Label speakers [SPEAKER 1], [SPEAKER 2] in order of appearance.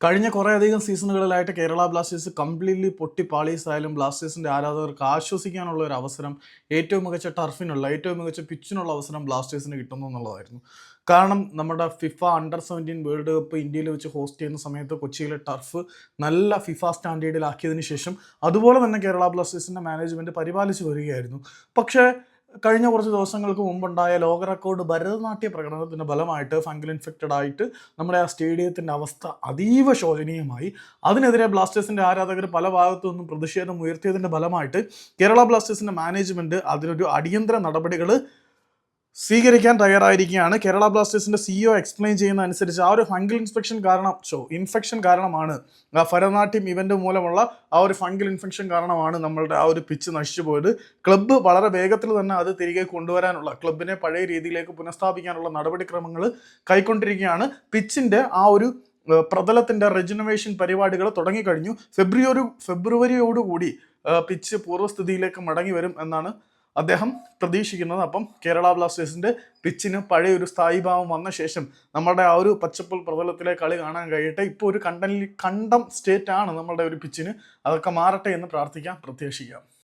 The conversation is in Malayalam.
[SPEAKER 1] കഴിഞ്ഞ കുറേ അധികം സീസണുകളിലായിട്ട് കേരള ബ്ലാസ്റ്റേഴ്സ് കംപ്ലീറ്റ്ലി പൊട്ടി പാളീസായാലും ബ്ലാസ്റ്റേഴ്സിന്റെ ആരാധകർക്ക് ആശ്വസിക്കാനുള്ള ഒരു അവസരം ഏറ്റവും മികച്ച ടർഫിനുള്ള ഏറ്റവും മികച്ച പിച്ചിനുള്ള അവസരം ബ്ലാസ്റ്റേഴ്സിന് കിട്ടുന്നു എന്നുള്ളതായിരുന്നു. കാരണം നമ്മുടെ FIFA under seventeen world cup ഇന്ത്യയിൽ വെച്ച് ഹോസ്റ്റ് ചെയ്യുന്ന സമയത്ത് കൊച്ചിയിലെ ടർഫ് നല്ല ഫിഫ സ്റ്റാൻഡേർഡിലാക്കിയതിന് ശേഷം അതുപോലെ തന്നെ കേരള ബ്ലാസ്റ്റേഴ്സിന്റെ മാനേജ്മെന്റ് പരിപാലിച്ച് വരികയായിരുന്നു. പക്ഷേ കഴിഞ്ഞ കുറച്ച് ദിവസങ്ങൾക്ക് മുമ്പുണ്ടായ ലോക റെക്കോർഡ് ഭരതനാട്യ പ്രകടനത്തിന്റെ ഫലമായിട്ട് ഫംഗൽ ഇൻഫെക്റ്റഡ് ആയിട്ട് നമ്മുടെ ആ സ്റ്റേഡിയത്തിന്റെ അവസ്ഥ അതീവ ശോചനീയമായി. അതിനെതിരെ ബ്ലാസ്റ്റേഴ്സിന്റെ ആരാധകർ പല ഭാഗത്തു നിന്നും പ്രതിഷേധം ഉയർത്തിയതിന്റെ ഫലമായിട്ട് കേരള ബ്ലാസ്റ്റേഴ്സിന്റെ മാനേജ്മെന്റ് അതിനൊരു അടിയന്തര നടപടികൾ സ്വീകരിക്കാൻ തയ്യാറായിരിക്കുകയാണ്. കേരള ബ്ലാസ്റ്റേഴ്സിന്റെ സിഇഒ എക്സ്പ്ലെയിൻ ചെയ്യുന്ന അനുസരിച്ച് ആ ഒരു ഫംഗൽ ഇൻഫെക്ഷൻ കാരണം ഷോ ഇൻഫെക്ഷൻ കാരണമാണ് ആ ഭരതനാട്യം ഇവന്റ് മൂലമുള്ള ആ ഒരു ഫംഗൽ ഇൻഫെക്ഷൻ കാരണമാണ് നമ്മളുടെ ആ ഒരു പിച്ച് നശിച്ചു പോയത്. ക്ലബ്ബ് വളരെ വേഗത്തിൽ തന്നെ അത് തിരികെ കൊണ്ടുവരാനുള്ള ക്ലബിനെ പഴയ രീതിയിലേക്ക് പുനഃസ്ഥാപിക്കാനുള്ള നടപടിക്രമങ്ങൾ കൈക്കൊണ്ടിരിക്കുകയാണ്. പിച്ചിന്റെ ആ ഒരു പ്രതലത്തിന്റെ റെജിനവേഷൻ പരിപാടികൾ തുടങ്ങിക്കഴിഞ്ഞു. ഫെബ്രുവരി ഫെബ്രുവരിയോടുകൂടി പിച്ച് പൂർവസ്ഥിതിയിലേക്ക് മടങ്ങി വരും എന്നാണ് അദ്ദേഹം പ്രതീക്ഷിക്കുന്നത് അപ്പം കേരള ബ്ലാസ്റ്റേഴ്സിന്റെ പിച്ചിന് പഴയ ഒരു സ്ഥായിഭാവം വന്ന ശേഷം നമ്മുടെ ആ ഒരു പച്ചപ്പുൽ പ്രതലത്തിലെ കളി കാണാൻ കഴിയട്ടെ. ഇപ്പോൾ ഒരു കണ്ടൻ കണ്ടം സ്റ്റേറ്റ് ആണ് നമ്മളുടെ ഒരു പിച്ചിന്. അതൊക്കെ മാറട്ടെ എന്ന് പ്രാർത്ഥിക്കാം പ്രത്യാശിക്കാം.